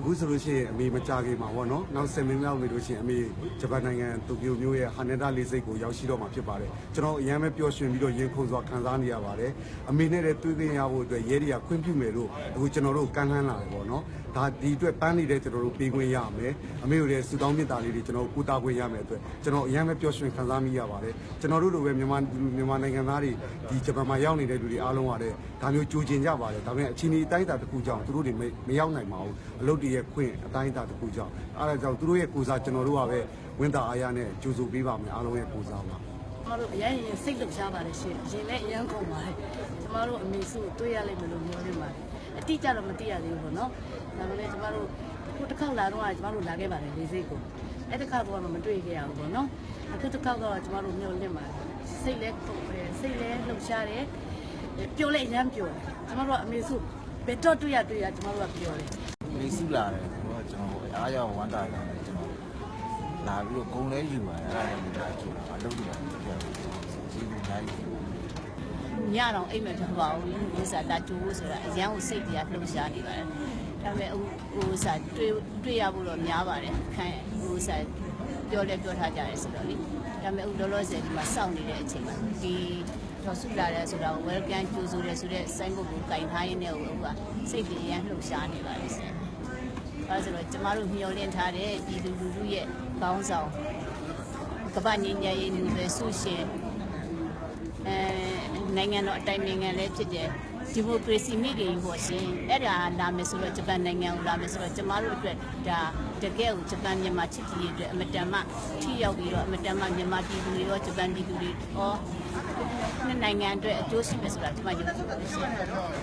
အခုဆိုလို့ရှိရင်အမေမကြခင်မှာပေါ့နော်နောက်10မိနစ်လောက်နေလို့ရှိရင်အမေဂျပန်နိုင်ငံတိုကျိုမြို့ရဲ့ဟာနဒါလေးစိတ်ကိုရောက်ရှိတော့မှာဖြစ်ပါတယ်ကျွန်တော်အရင်ပဲပျော်ရွှင်ပြီးတော့ရင်ခုန်စွာခံစားနေရပါတယ်အမေနဲ့လည်းတွေ့ခွင့်ရဖို့အတွက်ရဲတွေကခွင့်ပြုမယ်လို့အခုကျွန်တော်တို့ကမ်းလှမ်းလာတယ်ပေါ့နော်ဒါဒီအတွက်ပန်းနေတဲ့ကျွန်တော်တို့ပေးခွင့်ရမယ်အမေတို့လည်းစူတောင်းမြတ်တာလေးတွေကျွန်တော်တို့ကူတာခွင့်ရမယ်အတွက်ကျွန်တော်အရင်ပဲပျော်ရွှင်ခံစားမိရပါတယ်ကျွန်တော်တို့လိုပဲမြန်မာမြန်မာနိုင်ငံသားတွေဒီဂျပန်မှာရောက်နေတဲ့လူတွေအားလုံးကလည်းဒါမျိုးကြိုကျင်ကြပါတယ်ဒါပေမဲ့အချင်းဒီအတိုင်းအတာတစ်ခုကြောင့်သူတို့တွေမရောက်နိုင်ပါဘူးအလုပ်တွေရဲ့ခွင့်အတိုင်းအတာတစ်ခုကြောင့်အဲဒါကြောင့်သူတို့ရဲ့ကိုစားကျွန်တော်တို့ကပဲဝန်တာအားရနဲ့ကြိုဆိုပေးပါမယ်အားလုံးရဲ့ကိုစားပါကျမတို့အရင်ရင်စိတ်လှုပ်ရှားပါတယ်ရှင်ရင်လည်းအရင်ကုန်ပါတယ်ကျမတို့အမေစုကိုတွေ့ရလိမ့်မယ်လို့မျှော်လင့်ပါတယ်အတိအကျတော့မသိရသေးဘူးပေါ့နော်ဒါပေမဲ့ကျမတို့ခုတစ်ခေါက်လာတော့ကျမတို့လာခဲ့ပါတယ်လေးစိတ်ကိုအဲ့တစ်ခါတော့မတွေ့ခဲ့ရဘူးပေါ့နော်အခုတစ်ခေါက်တော့ကျမတို့မျှော်လင့်ပါတယ်စိတ်လည်းကုန်တယ်စိတ်လည်းလှုပ်ရှားတယ်ပျော်လည်းအရင်ပျော်တယ်ကျမတို့ကအမေစုဘယ်တော့တွေ့ရတွေ့ရကျမတို့ကပျော်တယ် လေးစုလာတယ်ဘောကျွန်တော်အားရဝမ်းတာတယ်ကျွန်တော်လာပြီးတော့ဂုံလဲယူပါတယ်အဲ့ဒါလည်းလာကြည့်အလုပ်တွေပြောစီးပြီးနိုင်တယ်ညတော့အိမ်မထပါဘူးဥစ္စာလာတူဖို့ဆိုတာအရန်ကိုစိတ်တရားလှုပ်ရှားနေပါတယ်ဒါပေမဲ့ဥစ္စာတွေ့တွေ့ရဖို့တော့များပါတယ်ခံဥစ္စာပြောလဲပြောထားကြတယ်ဆိုတော့လေဒါပေမဲ့ဥလောလောဆယ်ဒီမှာစောင့်နေတဲ့အချိန်မှာဒီတော့ဆုလာတယ်ဆိုတာကို welcome ကြိုဆိုတယ်ဆိုတဲ့ sign board ကိုကင်ထားရင်းနဲ့ဟိုကစိတ်တွေအရန်လှုပ်ရှားနေပါတယ်ဆရာအဲ ဒါဆိုတော့ကျမတို့မျှော်လင့်ထားတဲ့ဒီလူလူလူရဲ့ကောင်းဆောင်ကမ္ဘာညဉ့်ညရေးလူပဲဆုရှင်အဲနိုင်ငံတော်အတိုင်ပင်ခံလည်းဖြစ်တယ်ဒီမိုကရေစီမိခင်ပေါ့ရှင်အဲ့ဒါလာမယ်ဆိုတော့ဂျပန်နိုင်ငံကိုလာမယ်ဆိုတော့ကျမတို့အတွက်ဒါတကယ်ကိုဂျပန်မြန်မာချစ်ကြည်ရေးအတွက်အမတန်မှထိရောက်ပြီးတော့အမတန်မှမြန်မာပြည်သူတွေရောဂျပန်ပြည်သူတွေရောနှစ်နိုင်ငံအတွက်အကျိုးရှိမယ်ဆိုတာကျမယုံကြည်ပါတယ်ရှင်